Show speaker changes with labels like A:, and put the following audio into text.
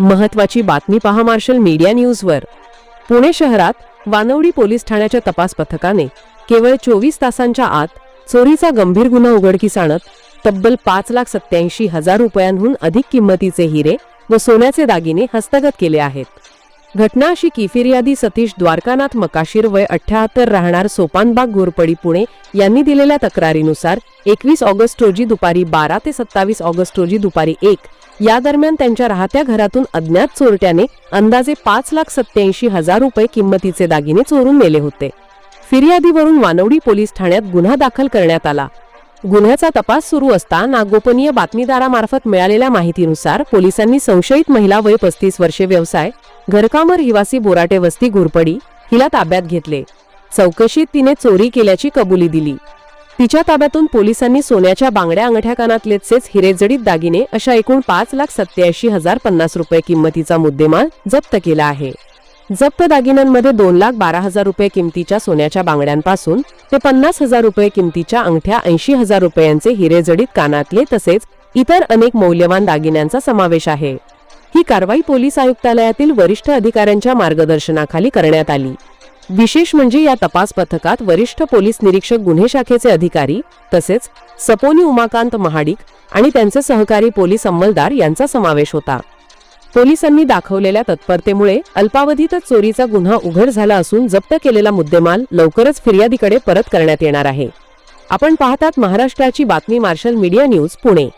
A: महत्वाची बातमी पहा मार्शल मीडिया न्यूजवर. पुणे शहरात वानवडी पोलीस ठाण्याच्या तपास पथकाने केवळ चोवीस तासांच्या आत चोरीचा गंभीर गुन्हा उघडकीस आणत तब्बल पाच लाख सत्याऐंशी हजार रुपयांहून अधिक किंमतीचे हिरे व सोन्याचे दागिने हस्तगत केले आहेत. घटना अशी की फिर्यादी सतीश द्वारकानाथ मकाशीर वय अठ्याहत्तर राहणार सोपानबाग घोरपडी पुणे यांनी दिलेल्या तक्रारीनुसार एकवीस ऑगस्ट रोजी दुपारी बारा ते सत्तावीस ऑगस्ट रोजी दुपारी एक या दरम्यान त्यांच्या राहत्या घरातून अज्ञात चोरट्याने अंदाजे पाच लाख सत्याऐंशी हजार रुपये किंमतीचे दागिने चोरून नेले होते. फिर्यादीवरून वानवडी पोलीस ठाण्यात गुन्हा दाखल करण्यात आला. गुन्ह्याचा तपास सुरू असता नागोपनीय बातमीदारामार्फत मिळालेल्या माहितीनुसार पोलिसांनी संशयित महिला वय पस्तीस वर्षे व्यवसाय घरकामर हिवासी बोराटे वस्ती घोरपडी हिला ताब्यात घेतले. चौकशीत तिने चोरी केल्याची कबुली दिली. तिच्या ताब्यातून पोलिसांनी सोन्याच्या बांगड्या अंगठ्या कानातलेच हिरेजडीत दागिने अशा एकूण पाच लाख सत्याऐंशी हजार पन्नास रुपये किंमतीचा मुद्देमाल जप्त केला आहे. जप्त दागिन्यांमध्ये दोन लाख बारा हजार रुपये किमतीच्या सोन्याच्या बांगड्यांपासून ते पन्नास हजार रुपये किमतीच्या अंगठ्या ऐंशी हजार रुपयांचे हिरेजडीत कानातले तसेच इतर अनेक मौल्यवान दागिन्यांचा समावेश आहे. ही कारवाई पोलीस आयुक्तालयातील वरिष्ठ अधिकाऱ्यांच्या मार्गदर्शनाखाली करण्यात आली. विशेष म्हणजे या तपास पथकात वरिष्ठ पोलीस निरीक्षक गुन्हे शाखेचे अधिकारी तसेच सपोनी उमाकांत महाडिक आणि त्यांचे सहकारी पोलीस अंमलदार यांचा समावेश होता. पोलिसांनी दाखवलेल्या तत्परतेमुळे अल्पावधीतच चोरीचा गुन्हा उघड झाला असून जप्त केलेला मुद्देमाल लवकरच फिर्यादीकडे परत करण्यात येणार आहे. आपण पाहतात महाराष्ट्राची बातमी मार्शल मीडिया न्यूज पुणे.